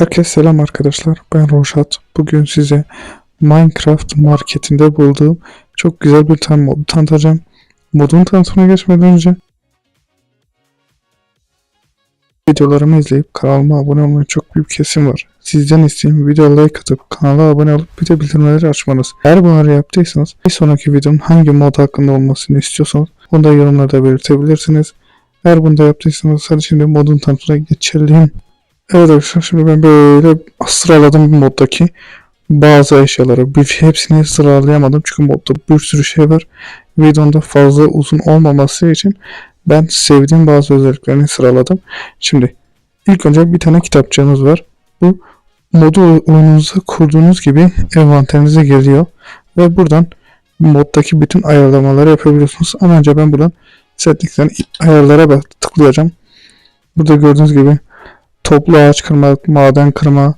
Herkese selam arkadaşlar. Ben Roşat. Bugün size Minecraft marketinde bulduğum çok güzel bir tane modu tanıtacağım. Modun tanıtımına geçmeden önce videolarımı izleyip kanalıma abone olmayı çok büyük kesim var. Sizden isteğim video like atıp kanala abone olup bir de bildirimleri açmanız. Eğer bunları yaptıysanız bir sonraki videonun hangi mod hakkında olmasını istiyorsanız onu da yorumlarda belirtebilirsiniz. Eğer bunu da yaptıysanız hadi şimdi modun tanıtımına geçelim. Evet arkadaşlar şimdi ben böyle sıraladım moddaki bazı eşyaları. Bir, hepsini sıralayamadım çünkü modda bir sürü şey var. Videonun fazla uzun olmaması için ben sevdiğim bazı özelliklerini sıraladım. Şimdi ilk önce bir tane kitapçığınız var. Bu modu oyununuza kurduğunuz gibi envanterinize geliyor. Ve buradan moddaki bütün ayarlamaları yapabiliyorsunuz. Ama önce ben buradan setlikten ayarlara tıklayacağım. Burada gördüğünüz gibi toplu ağaç kırma, maden kırma,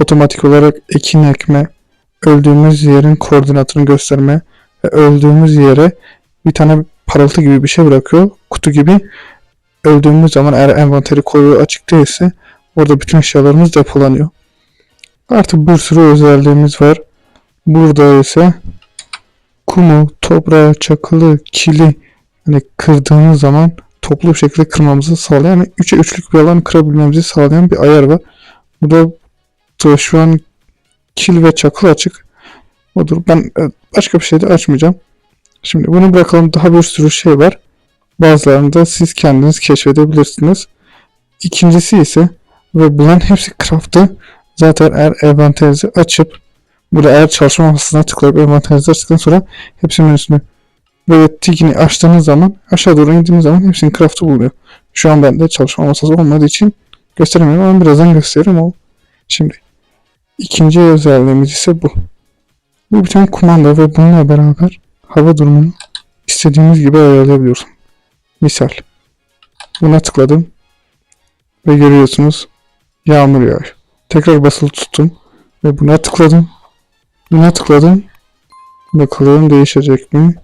otomatik olarak ekin ekme, öldüğümüz yerin koordinatını gösterme ve öldüğümüz yere bir tane parıltı gibi bir şey bırakıyor. Kutu gibi. Öldüğümüz zaman eğer envanteri koyu açık değilse orada bütün eşyalarımız depolanıyor. Artık bir sürü özelliğimiz var. Burada ise kumu, toprağı, çakılı, kili hani kırdığımız zaman toplu bir şekilde kırmamızı sağlayan yani 3'e 3'lük bir alan kırabilmemizi sağlayan bir ayar var. Burada da şu an kil ve çakıl açık. Odur. Ben e, başka bir şey de açmayacağım. Şimdi bunu bırakalım. Daha bir sürü şey var. Bazılarını da siz kendiniz keşfedebilirsiniz. İkincisi ise ve bunların hepsi craft'ı. Zaten eğer envanterinizi açıp burada eğer çalışma masasına tıklayıp envanterinizi açtıktan sonra hepsi menüsünü böyle tikini açtığınız zaman aşağı doğru indiğiniz zaman hepsinin craft'ı buluyor. Şu an bende çalışma masası olmadığı için gösteremiyorum ama birazdan gösteririm o. Şimdi ikinci özelliğimiz ise bu. Bu bir tane kumanda ve bununla beraber hava durumunu istediğimiz gibi ayarlayabiliyoruz. Misal buna tıkladım ve görüyorsunuz yağmur yağıyor. Tekrar basılı tuttum ve buna tıkladım. Buna tıkladım. Bakalım değişecek mi?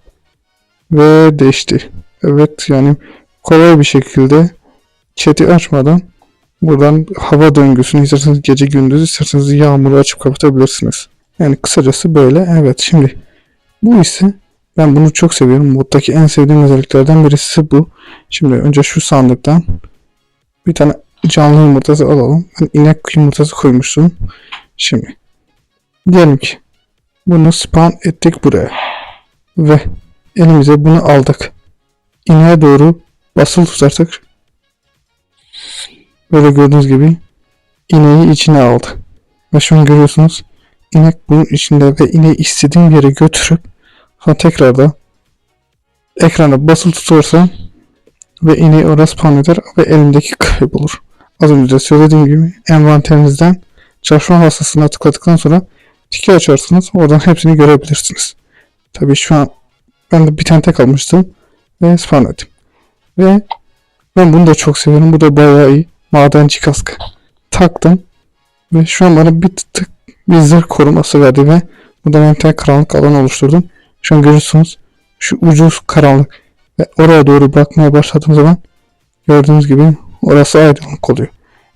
Ve değişti. Evet yani kolay bir şekilde chat'i açmadan buradan hava döngüsünü isterseniz gece gündüz isterseniz yağmuru açıp kapatabilirsiniz. Yani kısacası böyle. Evet şimdi bu ise ben bunu çok seviyorum. Moddaki en sevdiğim özelliklerden birisi bu. Şimdi önce şu sandıktan bir tane canlı yumurtası alalım. Ben inek yumurtası koymuştum. Şimdi diyelim ki bunu spawn ettik buraya. Ve elimize bunu aldık. İneğe doğru basılı tutarsak böyle gördüğünüz gibi ineği içine aldı. Ve şu görüyorsunuz inek bunun içinde ve ineği istediğim yere götürüp sonra tekrar da ekrana basılı tutursam ve ineği oraya spawn eder ve elimdeki kaybolur. Az önce de söylediğim gibi envanterinizden çalışma masasına tıkladıktan sonra tiki açarsınız. Oradan hepsini görebilirsiniz. Tabii şu an ben de bir tane tek almıştım ve spawn ettim. Ve ben bunu da çok seviyorum. Bu da bayağı iyi. Madenci kaskı. Taktım. Ve şu an bana bir tık bir zırh koruması verdi ve burada ben bir tane karanlık alan oluşturdum. Şu an görüyorsunuz şu ucuz karanlık ve oraya doğru bakmaya başladığım zaman gördüğünüz gibi orası aydınlık oluyor.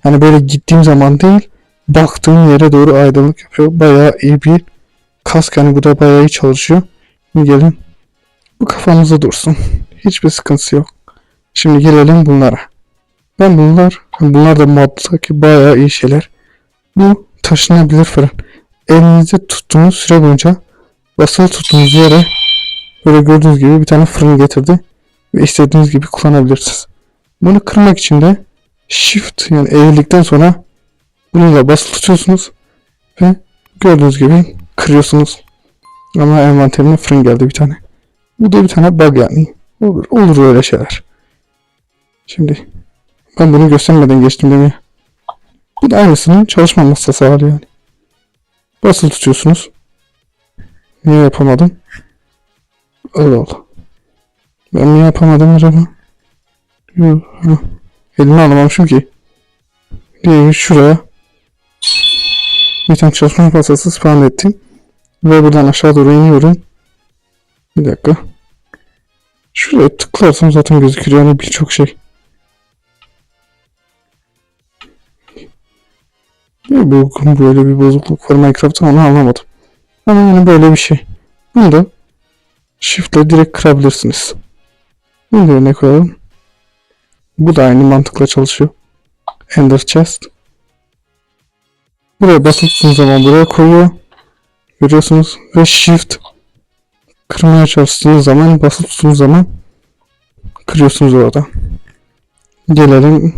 Yani böyle gittiğim zaman değil baktığım yere doğru aydınlık yapıyor. Bayağı iyi bir kask yani bu da bayağı iyi çalışıyor. Şimdi gelin bu kafamızda dursun. Hiçbir sıkıntısı yok. Şimdi gelelim bunlara. Ben bunlar, bunlar da moddaki bayağı iyi şeyler. Bu taşınabilir fırın. Elinizde tuttuğunuz süre boyunca basılı tuttuğunuz yere böyle gördüğünüz gibi bir tane fırın getirdi. Ve istediğiniz gibi kullanabilirsiniz. Bunu kırmak için de shift yani eğildikten sonra bununla basılı tutuyorsunuz ve gördüğünüz gibi kırıyorsunuz. Ama envanterime fırın geldi bir tane. Bu da bir tane bug yani. Olur, olur öyle şeyler. Şimdi ben bunu göstermeden geçtim demeye. Bu da aynısının çalışma masası hali yani. Basılı tutuyorsunuz. Niye yapamadım? Allah Allah. Ben niye yapamadım acaba? Yok. Elimi alamamışım ki. Diye şuraya bir tane çalışma masası spawn ettim. Ve buradan aşağı doğru iniyorum. Bir dakika. Şuraya tıklarsam zaten gözükür yani birçok şey. Ya bu böyle bir bozukluk var Minecraft'ta onu anlamadım. Ama yani böyle bir şey. Bunu da Shift'le direkt kırabilirsiniz. Bunu da örnek koyalım. Bu da aynı mantıkla çalışıyor. Ender Chest. Buraya basılı tuttuğunuz zaman buraya koyuyor. Görüyorsunuz. Ve Shift kırmaya çalıştığınız zaman basılı tuttuğunuz zaman kırıyorsunuz orada. Gelelim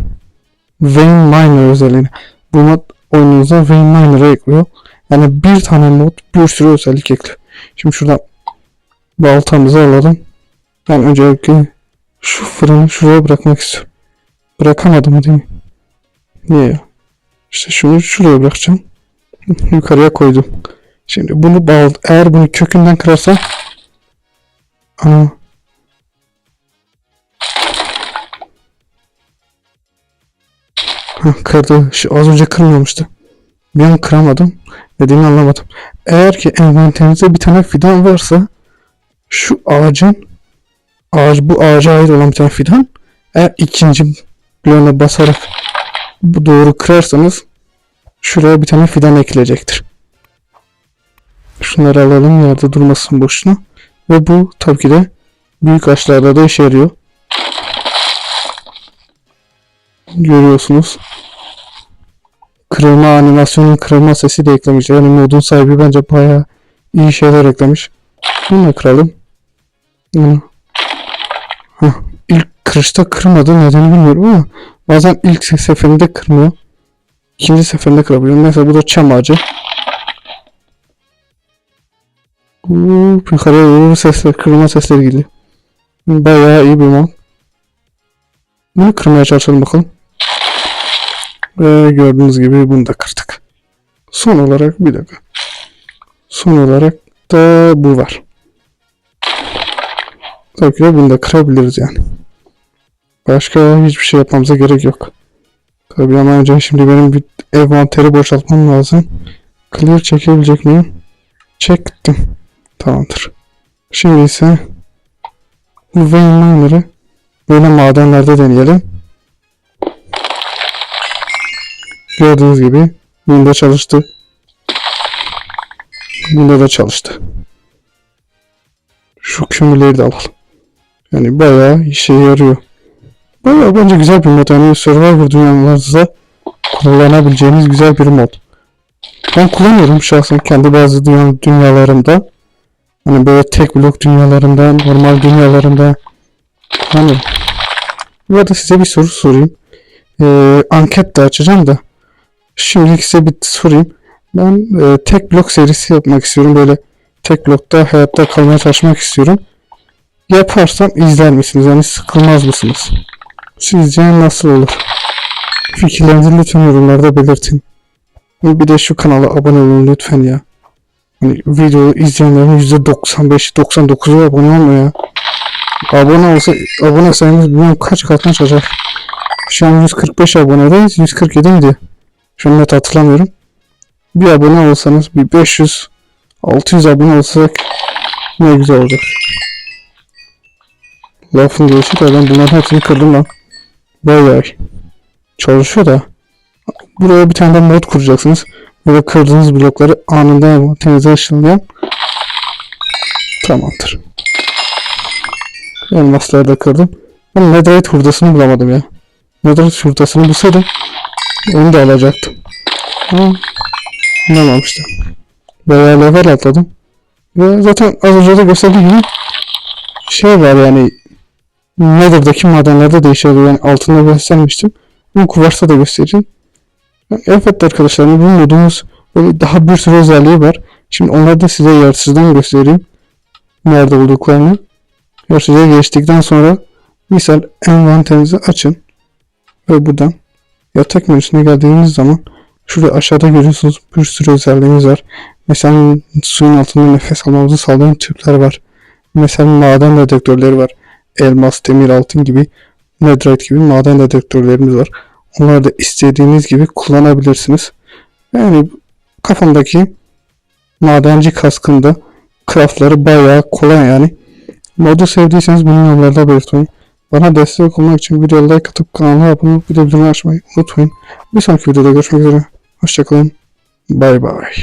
Vein Miner özelliğine. Bu mod oyununuza Vein Miner'ı ekliyor. Yani bir tane mod bir sürü özellik ekliyor. Şimdi şuradan baltamızı alalım. Ben öncelikle şu fırını şuraya bırakmak istiyorum. Bırakamadım değil mi? Niye? İşte şunu şuraya bırakacağım. Yukarıya koydum. Şimdi bunu bağ eğer bunu kökünden kırarsa Aa. Hah, kırdı. Şu az önce kırmamıştı. Bir an kıramadım. Dediğini anlamadım. Eğer ki envanterinizde bir tane fidan varsa şu ağacın ağaç bu ağaca ait olan bir tane fidan eğer ikinci bloğuna basarak bu doğru kırarsanız şuraya bir tane fidan ekilecektir. Şunları alalım yerde durmasın boşuna. Ve bu tabii ki de büyük ağaçlarda da işe yarıyor. Görüyorsunuz. Kırılma animasyonun kırılma sesi de eklemiş. Yani modun sahibi bence bayağı iyi şeyler eklemiş. Bunu da kıralım. Bunu. Hah, ilk kırışta kırmadı. Nedeni bilmiyorum ama bazen ilk seferinde kırmıyor. İkinci seferinde kırabiliyor. Mesela bu da çam ağacı. Uuu, yukarıya doğru sesler, kırılma sesleri geliyor. Bayağı iyi bir mod. Bunu kırmaya çalışalım bakalım. Ve gördüğünüz gibi bunu da kırdık. Son olarak bir dakika. Son olarak da bu var. Tabii ki bunu da kırabiliriz yani. Başka hiçbir şey yapmamıza gerek yok. Tabii ama önce şimdi benim bir envanteri boşaltmam lazım. Clear çekebilecek miyim? Çektim. Tamamdır. Şimdi ise bu vein miner'ı böyle madenlerde deneyelim. Gördüğünüz gibi bunda çalıştı. Bunda da çalıştı. Şu kömürleri de alalım. Yani bayağı işe yarıyor. Bayağı bence güzel bir mod. Yani Survivor dünyalarınızda kullanabileceğiniz güzel bir mod. Ben kullanıyorum şahsen kendi bazı dünya, dünyalarımda. Hani böyle tek blok dünyalarında, normal dünyalarında kullanıyorum. Bu arada size bir soru sorayım. Ee, anket de açacağım da. Şimdilik size bir sorayım. Ben e, tek blok serisi yapmak istiyorum. Böyle tek blokta hayatta kalmaya çalışmak istiyorum. Yaparsam izler misiniz? Yani sıkılmaz mısınız? Sizce nasıl olur? Fikirlerinizi lütfen yorumlarda belirtin. Bir de şu kanala abone olun lütfen ya. Hani video izleyenlerin %95'i 99'u abone olmuyor. Abone olsa abone sayımız bilmiyorum kaç katına çıkacak. Şu an 145 abonedeyiz. 147 miydi? Şu an net hatırlamıyorum. Bir abone olsanız bir 500 600 abone olsak ne güzel olacak. Lafın gelişi de ben bunların hepsini kırdım lan. Bayağı çalışıyor da. Buraya bir tane de mod kuracaksınız. Böyle kırdığınız blokları anında envanterinize ışınlayan tamamdır. Elmasları da kırdım. Ben netherite hurdasını bulamadım ya. Netherite hurdasını bulsaydım onu da alacaktım. Ama bulamamıştım. Bayağı level atladım. Ve zaten az önce de gösterdiğim gibi şey var yani Nether'daki madenlerde değişiyor. Yani altında göstermiştim. Bu kuvarsa da göstereceğim. Evet arkadaşlar bu modumuz böyle daha bir sürü özelliği var. Şimdi onları da size yaratıcıdan göstereyim. Nerede olduklarını. Yaratıcıya geçtikten sonra misal envanterinizi açın. Ve buradan yatak menüsüne geldiğiniz zaman şurada aşağıda görüyorsunuz bir sürü özelliğimiz var. Mesela suyun altında nefes almamızı sağlayan tüpler var. Mesela maden dedektörleri var. Elmas, demir, altın gibi netherite gibi maden dedektörlerimiz var. Onları da istediğiniz gibi kullanabilirsiniz. Yani kafamdaki madenci kaskında craftları bayağı kolay yani. Modu sevdiyseniz bunu yorumlarda belirtin. Bana destek olmak için videoya like atıp kanalıma abone olup bildirimleri açmayı unutmayın. Bir sonraki videoda görüşmek üzere. Hoşçakalın. Bay bay.